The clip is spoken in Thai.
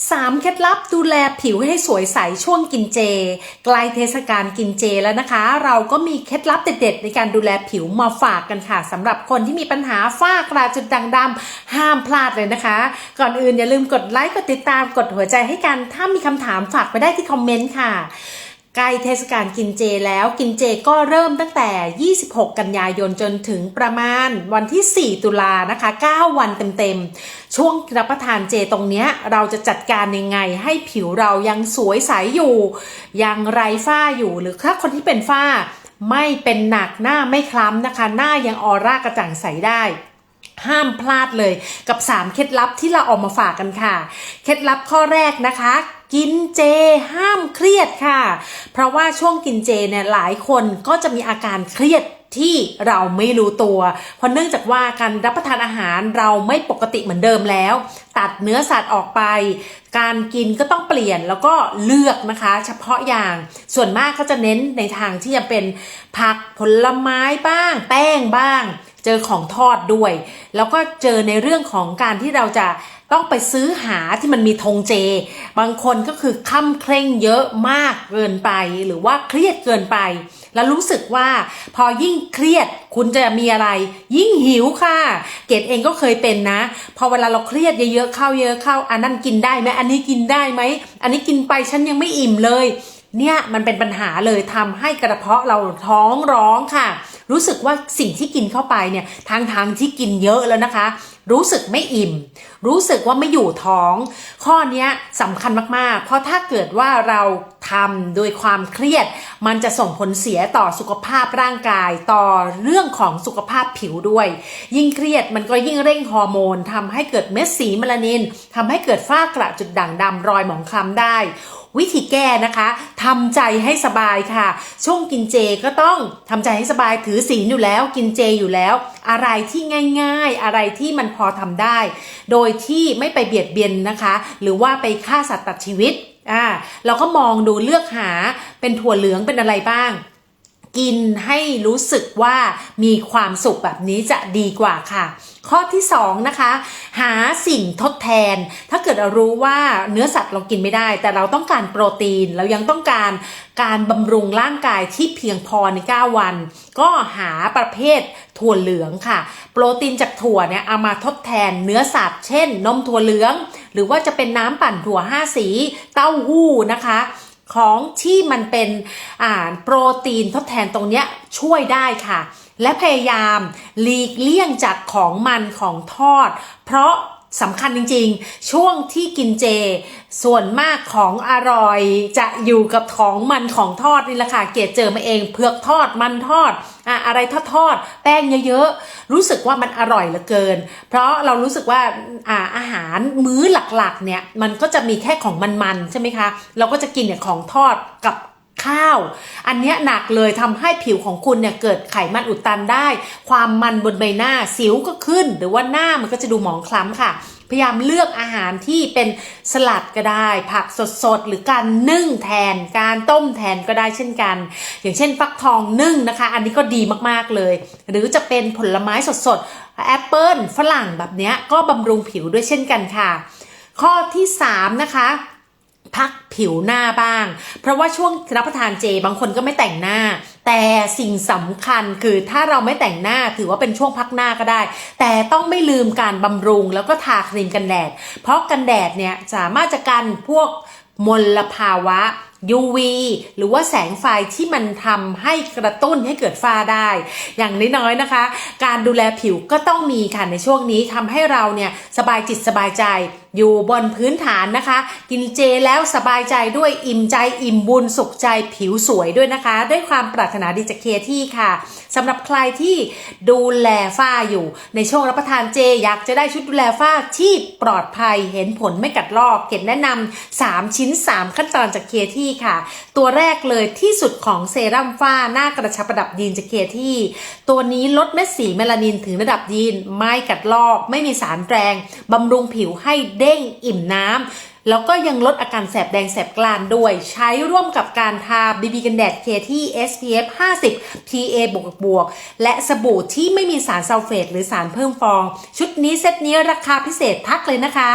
3 เคล็ดลับดูแลผิวให้สวยใสช่วงกินเจ ใกล้เทศกาลกินเจแล้วนะคะ เราก็มีเคล็ดลับเด็ดๆ ในการดูแลผิวมาฝากกันค่ะสำหรับคนที่มีปัญหาฝ้ากระจุดด่างดำห้ามพลาดเลยนะคะ ก่อนอื่นอย่าลืมกดไลค์กดติดตามกดหัวใจให้กันถ้ามีคำถามฝากไปได้ที่คอมเมนต์ค่ะ ใกล้เทศกาลกินเจแล้วกินเจก็เริ่มตั้งแต่ 26 กันยายนจนถึงประมาณวันที่ 4 ตุลานะคะ 9 วันเต็มๆ ช่วงรับประทานเจตรงเนี้ยเราจะจัดการยังไงให้ผิวเรายังสวยใสอยู่ ยังไร้ฝ้าอยู่หรือถ้าคนที่เป็นฝ้า ไม่เป็นหนักหน้าไม่คล้ำนะคะ หน้ายังออร่ากระจ่างใสได้ ห้ามพลาดเลยกับ 3 เคล็ดลับที่เราออกมาฝากกันค่ะ เคล็ดลับข้อแรกนะคะกินเจห้ามเครียดค่ะ เพราะว่าช่วงกินเจเนี่ยหลายคนก็จะมีอาการเครียด ที่เราไม่รู้ตัว เพราะเนื่องจากว่าการรับประทานอาหารเราไม่ปกติเหมือนเดิมแล้ว ตัดเนื้อสัตว์ออกไป การกินก็ต้องเปลี่ยนแล้วก็เลือกนะคะ เฉพาะอย่างส่วนมากก็จะเน้นในทางที่จะเป็นผักผลไม้บ้าง แป้งบ้าง เจอของทอดด้วย แล้วก็เจอในเรื่องของการที่เราจะ ต้องไปซื้อหาที่มันมีธงเจ บางคนก็คือค่ำเคร่งเยอะมากเกินไป หรือว่าเครียดเกินไป แล้วรู้สึกว่าพอยิ่งเครียดคุณจะมีอะไร ยิ่งหิวค่ะ เกดเองก็เคยเป็นนะ พอเวลาเราเครียดเยอะๆเข้าเยอะเข้าอันนั้นกินได้ไหมอันนี้กินได้ไหมอันนี้กินไปฉันยังไม่อิ่มเลย เนี่ยมันเป็นปัญหาเลยทำให้กระเพาะเราท้องร้องค่ะ รู้สึกว่าสิ่งที่กินเข้าไปเนี่ยทางทางที่กินเยอะแล้วนะคะ รู้สึกไม่อิ่ม รู้สึกว่าไม่อยู่ท้อง ข้อนี้สำคัญมากๆ เพราะถ้าเกิดว่าเราทำโดยความเครียด มันจะส่งผลเสียต่อสุขภาพร่างกายต่อเรื่องของสุขภาพผิวด้วย ยิ่งเครียดมันก็ยิ่งเร่งฮอร์โมนทำให้เกิดเม็ดสีเมลานินทำให้เกิดฝ้ากระจุดด่างดำรอยหมองคล้ำได้ วิธีแก้นะคะทำใจให้สบายค่ะ ช่วงกินเจก็ต้องทำใจให้สบายถือศีลอยู่แล้วกินเจอยู่แล้ว อะไรที่ง่าย ๆ อะไรที่มันพอทำได้ โดยที่ไม่ไปเบียดเบียนนะคะ หรือว่าไปฆ่าสัตว์ตัดชีวิตอ่าเราก็มองดูเลือกหาเป็นถั่วเหลืองเป็นอะไรบ้าง กินให้รู้สึกว่ามีความสุขแบบนี้จะดีกว่าค่ะ ข้อที่2นะคะ หาสิ่งทดแทน ถ้าเกิดเรารู้ว่าเนื้อสัตว์เรากินไม่ได้ แต่เราต้องการโปรตีน เรายังต้องการการบำรุงร่างกายที่เพียงพอใน 9 วัน ก็หาประเภทถั่วเหลืองค่ะ โปรตีนจากถั่วเนี่ยเอามาทดแทนเนื้อสัตว์ เช่น นมถั่วเหลือง หรือว่าจะเป็นน้ำปั่นถั่ว 5 สี เต้าหู้นะคะ ของที่มันเป็นอ่าโปรตีนทดแทนตรงเนี้ยช่วยได้ค่ะ และพยายามหลีกเลี่ยงจากของมันของทอด เพราะ สำคัญจริงๆ ช่วงที่กินเจ ส่วนมากของอร่อยจะอยู่กับของมันของทอดนี่แหละค่ะ เกดเจอมาเองเผือกทอดมันทอดอะอะไรทอดทอดแป้งเยอะๆ รู้สึกว่ามันอร่อยเหลือเกิน เพราะเรารู้สึกว่าอาอาหารมื้อหลักๆเนี่ยมันก็จะมีแค่ของมันๆใช่ไหมคะ เราก็จะกินเนี่ยของทอดกับ ข้าว อันนี้หนักเลยทำให้ผิวของคุณเนี่ยเกิดไขมันอุดตันได้ ความมันบนใบหน้าสิวก็ขึ้น หรือว่าหน้ามันก็จะดูหมองคล้ำค่ะ พยายามเลือกอาหารที่เป็นสลัดก็ได้ ผักสดๆ หรือการนึ่งแทน การต้มแทนก็ได้เช่นกัน อย่างเช่นฟักทองนึ่งนะคะ อันนี้ก็ดีมากๆเลย หรือจะเป็นผลไม้สดๆแอปเปิลฝรั่งแบบนี้ก็บำรุงผิวด้วยเช่นกันค่ะ ข้อที่ 3 นะคะ พักผิวหน้าบ้าง เพราะว่าช่วงรับประทานเจบางคนก็ไม่แต่งหน้า แต่สิ่งสำคัญคือถ้าเราไม่แต่งหน้าถือว่าเป็นช่วงพักหน้าก็ได้ แต่ต้องไม่ลืมการบำรุงแล้วก็ทาครีมกันแดด เพราะกันแดดเนี่ยสามารถจะกันพวกมลภาวะ UV หรือว่าแสงไฟที่มันทำให้กระตุ้นให้เกิดฝ้าได้ อย่างน้อยๆนะคะ การดูแลผิวก็ต้องมีค่ะในช่วงนี้ทำให้เราเนี่ยสบายจิตสบายใจ อยู่บนพื้นฐานนะคะ กินเจแล้วสบายใจด้วยอิ่มใจอิ่มบุญสุขใจผิวสวยด้วยนะคะ ด้วยความปรารถนาดีจากเคที่ค่ะสำหรับใครที่ดูแลฝ้าอยู่ ในช่วงรับประทานเจ อยากจะได้ชุดดูแลฝ้าที่ปลอดภัยเห็นผลไม่กัดลอกเกดแนะนำ3ชิ้น 3 ขั้นตอนจากเคที่ค่ะ ตัวแรกเลยที่สุดของเซรั่มฝ้าหน้ากระชับประดับยีนจากเคที่ ตัวนี้ลดเม็ดสีเมลานินถึงระดับยีนไม่กัดลอก ไม่มีสารแรงบำรุงผิวให้เด้งอิ่มน้ำแล้วก็ยังลดอาการแสบแดงแสบกลานด้วย ใช้ร่วมกับการทาบีบีกันแดดเคที่ SPF 50 PA บวกบวก และสบู่ที่ไม่มีสารซัลเฟตหรือสารเพิ่มฟอง ชุดนี้เซตนี้ราคาพิเศษทักเลยนะคะ